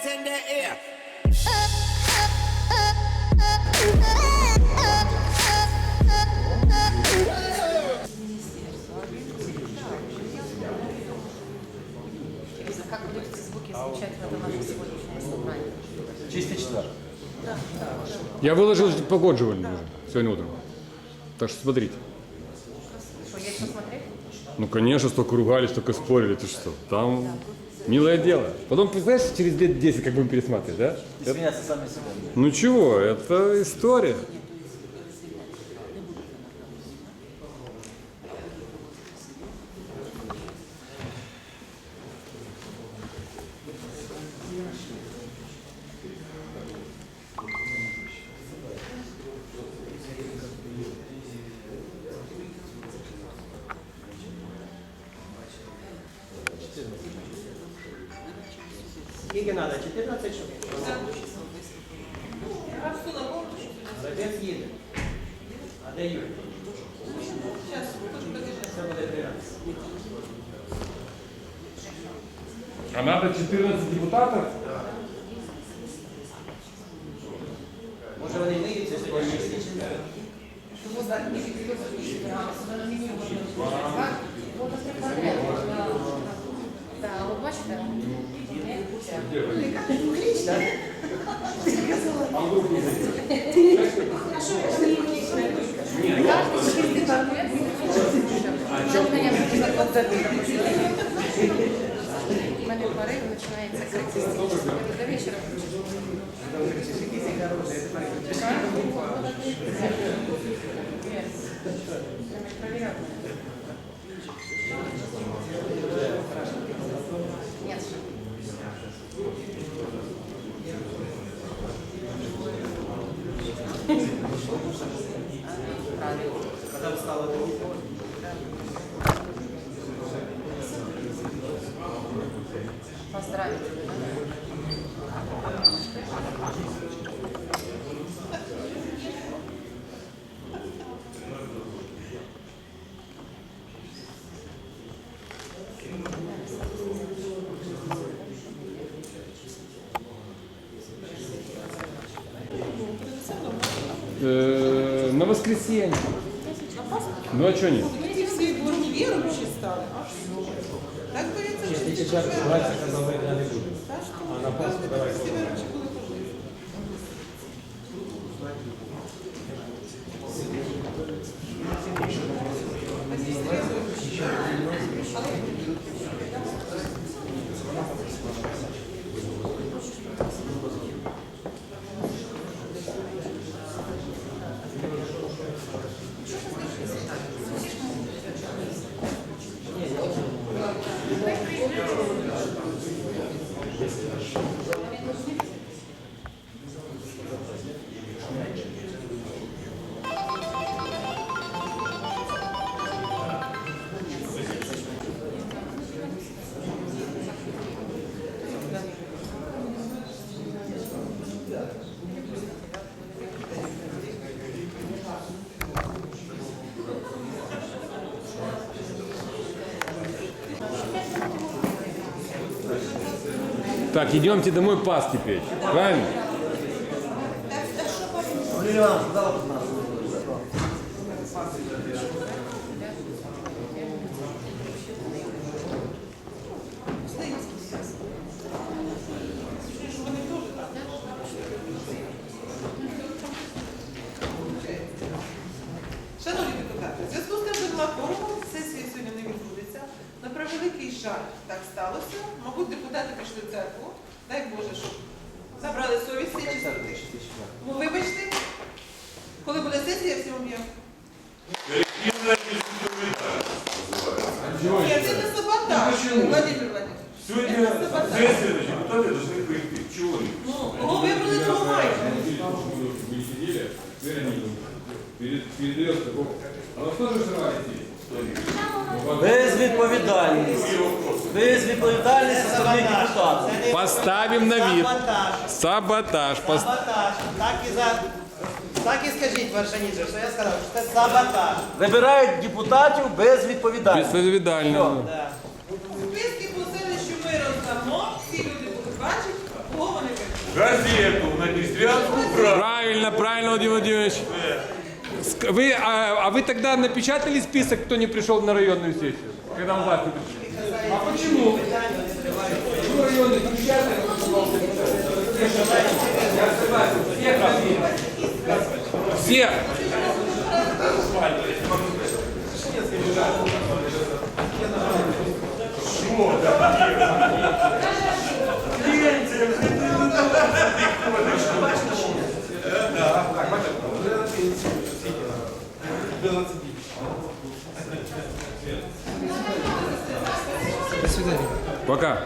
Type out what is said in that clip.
hands in the air. Как будут эти звуки звучать в этом нашем сегодняшнем собрании? Чистый четверг. Я выложил погодживание уже сегодня утром. Так что смотрите. Что, есть? Ну, конечно, столько ругались, столько спорили. Ты что? Там милое дело. Потом, знаешь, через лет 10 как будем пересматривать, да? И смеяться сами собой. Ну чего, это история. Скільки треба? 14 штук? Молодець їде. А де Юрій? Це буде 13. А надо 14 депутатов? Може вони миються сьогодні? Так, от бачите? У мене порив починається критично. До вечора. Проверяю. Нет. Встала до Поздравить. Э, на воскресенье. Ну а что нет? Ті всі дворні віруючі стали. А що? Так бояться, що Чистий ті четверг, четверг. давайте казали, я не буду. Та що? Певне, так всі віруючі були пожили. Так, идемте домой паски печь. Правильно? Валерий депутати пішли в церкву. Дай Боже, щоб забрали совість і чистоти. Ну, вибачте, коли буде сесія, всім об'єм. Ні, це не саботаж, Владимир Владимирович. Сегодня Это саботаж. сессия, депутаты должны прийти. Чего они? Ну, кого вибрали, того мають. Вы не сидели, теперь они перед, передает такого. А вы тоже срывали здесь? Безвідповідальність. Безвідповідальність зі сторони депутата. Поставим на вид. Саботаж. Саботаж. Пос- Саботаж. Так і за... Так і скажіть, Варшаніджа, що я сказав, що це саботаж. Вибирають депутатів безвідповідальність. Безвідповідально. Да. Списки по селищу ми роздамо, всі люди будуть бачити, кого газету на Днестрянскую правду. Правильно, правильно, Владимир Владимирович. Вы, а, а вы тогда напечатали список, кто не пришел на районную сессию? Когда в власть не пришли? А почему? Почему районные напечатали? Я согласен. Все фамилии. Все делается До свидания. Пока.